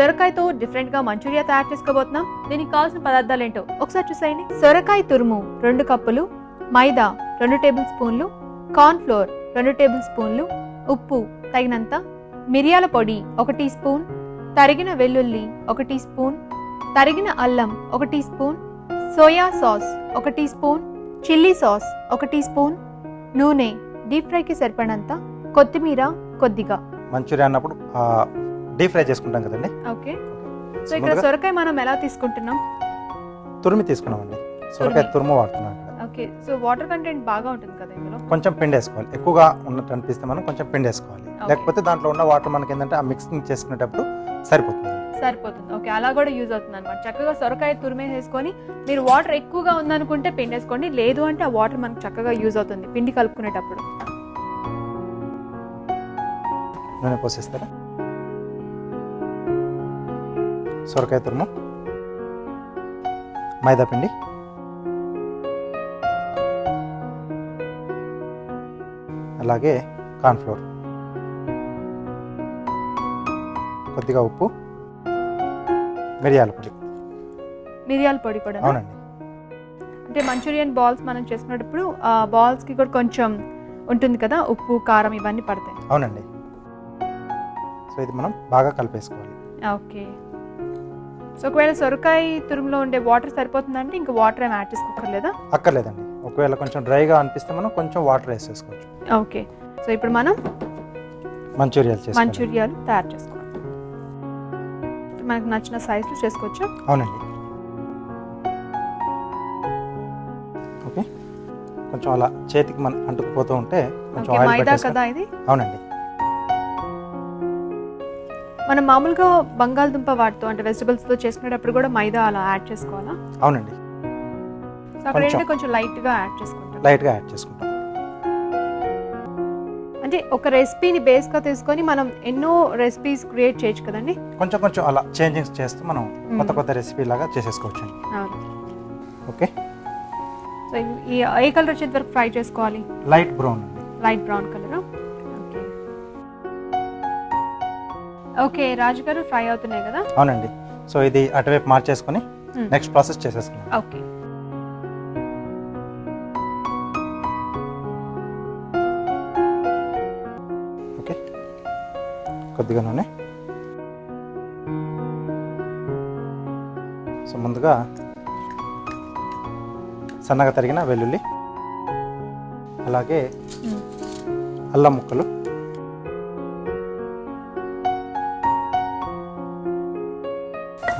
సొరకాయతో డిఫరెంట్గా మంచూరియా తయారు చేసుకోబోతున్నాం. దీనికి కావాల్సిన పదార్థాలు ఏంటో ఒకసారి చూసేయండి. సొరకాయ తురుము రెండు కప్పులు మైదా రెండు టేబుల్ స్పూన్లు కార్న్ ఫ్లోర్ రెండు టేబుల్ స్పూన్లు ఉప్పు తగినంత మిరియాల పొడి ఒక టీ స్పూన్ తరిగిన వెల్లుల్లి ఒక టీ స్పూన్ తరిగిన అల్లం ఒక టీ స్పూన్ సోయా సాస్ ఒక టీ స్పూన్ చిల్లీ సాస్ ఒక టీ స్పూన్ నూనె డీప్ ఫ్రైకి సరిపడినంత కొత్తిమీర కొద్దిగా. మంచూరియా అన్నప్పుడు డీప్ ఫ్రై చేసుకుంటాం కదండి? ఓకే. సో ఇక్కడ సొరకాయ మనం ఎలా తీసుకుంటున్నాం? తురిమి తీసుకున్నామండి. సొరకాయ తురిమి. వాడుతున్నాం ఓకే. సో వాటర్ కంటెంట్ బాగా ఉంటుంది కదా ఇందులో? కొంచెం పిండి వేసుకోవాలి. ఎక్కువగా ఉన్నట్టు అనిపిస్తే మనం కొంచెం పిండి వేసుకోవాలి. లేకపోతే దాంట్లో ఉన్న వాటర్ మనకి ఏంటంటే ఆ మిక్సింగ్ చేసుకునేటప్పుడు సరిపోతుంది. సరిపోతుంది. ఓకే. అలా కూడా యూజ్ అవుతుంది అనమాట చక్కగా సొరకాయ తురిమేసేసుకొని మీరు వాటర్ ఎక్కువగా ఉందనుకుంటే పిండి వేసుకోండి. లేదు అంటే ఆ వాటర్ మనకు చక్కగా యూజ్ అవుతుంది. పిండి కలుపుకునేటప్పుడు. నూనె పోసేస్తారా? సొరకాయ తురుము మైదా పిండి అలాగే కార్న్ఫ్లోర్. కొద్దిగా ఉప్పు మిరియాల పొడి. మిరియాల పొడి కూడా. అవునండి. అంటే మంచూరియన్ బాల్స్ మనం చేసుకునేటప్పుడు ఆ balls కి కూడా కొంచెం ఉంటుంది కదా ఉప్పు కారం ఇవన్నీ పడతాయి. అవునండి. సో ఇది మనం బాగా కలిపేసుకోవాలి. ఓకే. సో ఒకవేళ సొరకాయ తురుములో ఉండే వాటర్ సరిపోతుందంటే ఇంకా వాటర్ ఏమి యాడ్ చేసుకోకర్లేదా అక్కర్లేదండి. ఒకవేళ కొంచెం డ్రైగా అనిపిస్తే మనం కొంచెం వాటర్ వేసేసుకోవచ్చు. ఓకే సో ఇప్పుడు మనం మంచూరియాలు చేసుకోవాలి. మంచూరియాలు తయారు చేసుకోవాలి. మనకు నచ్చిన సైజులో చేసుకోవచ్చు? అవునండి. ఓకే కొంచెం అలా చేతికి మన అంటుకుపోతూ ఉంటే కొంచెం ఆయిల్ మైదా కదా ఇది? అవునండి. మనం మామూలుగా బంగాళదుంప వాటితో అంటే వెజిటబుల్స్తో చేసుకునేటప్పుడు కూడా మైదా అలా యాడ్ చేసుకోవాలా? అవునండి. సో అక్కడ కొంచెం. ఏంటంటే కొంచెం. లైట్గా యాడ్ చేసుకుంటాం. లైట్గా యాడ్ చేసుకుంటాం. అంటే ఒక రెసిపీని బేస్గా తీసుకొని మనం ఎన్నో రెసిపీస్ క్రియేట్ చేయొచ్చు కదండి? కొంచెం కొంచెం అలా చేంజింగ్స్ చేస్తూ మనం. కొత్త కొత్త రెసిపీ లాగా చేసేసుకోవచ్చు ఓకే. సో ఈ ఏ కలర్ వచ్చేంత వరకు ఫ్రై చేసుకోవాలి? Light brown light brown colour. Okay Raju garu fry అవుతున్నాయి కదా? అవునండి. సో ఇది అటువైపు మార్చేసుకొని. నెక్స్ట్ ప్రాసెస్ చేసేసుకున్నాం ఓకే. ఓకే. కొద్దిగా నూనె. సో ముందుగా సన్నగా తరిగిన వెల్లుల్లి అలాగే. అల్లం ముక్కలు.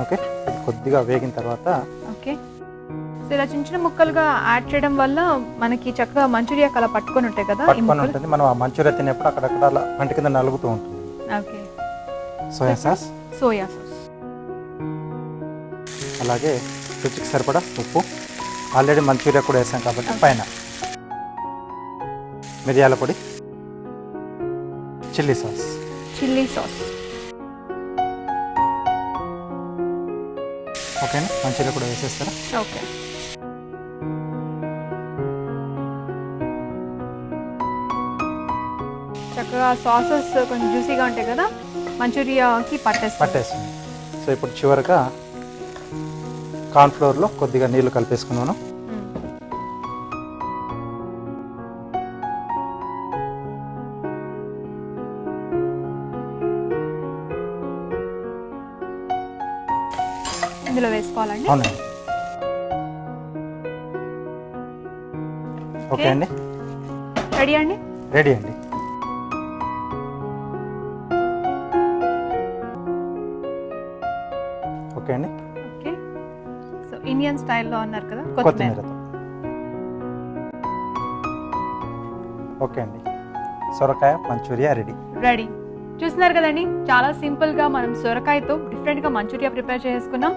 ఓకే? కొద్దిగా వేగిన తర్వాత ఓకే. సో ఇలా చిన్న చిన్న ముక్కలుగా యాడ్ చేయడం వల్ల మనకి చక్కగా మంచూరియా కల పట్టుకొని ఉంటాయి కదా పట్టుకొని ఉంటుంది. మనం ఆ మంచూరియా తినేప్పుడు అక్కడక్కడ అలా పంట కింద నలుగుతూ ఉంటుంది. Okay. Soya sauce? Soya sauce. అలాగే రుచికి సరిపడా ఉప్పు. ఆల్రెడీ మంచూరియా కూడా వేసాం కాబట్టి పైన. మిరియాల పొడి. Chilli sauce. Chilli sauce. ఓకేనా? మంచూరియా కూడా వేసేస్తారా? ఓకే. చక్కగా సాసెస్ కొంచెం జ్యూసీగా ఉంటాయి కదా? మంచూరియాకి పట్టేస్తాం పట్టేస్తుంది. సో ఇప్పుడు చివరిగా కార్న్ఫ్లోర్లో కొద్దిగా నీళ్ళు కలిపేసుకున్నాను ఇందులో వేసుకోవాలండి. అవునండి. ఓకే. అండి. రెడీ అండి? రెడీ అండి. ఓకే అండి. ఓకే. సో ఇండియన్ స్టైల్లో అన్నారు కదా కొత్తిమీర. ఓకే అండి. సొరకాయ మంచూరియా రెడీ. రెడీ. చూస్తున్నారు కదండి? చాలా సింపుల్గా మనం సొరకాయతో డిఫరెంట్గా మంచూరియా ప్రిపేర్ చేసుకున్నాం.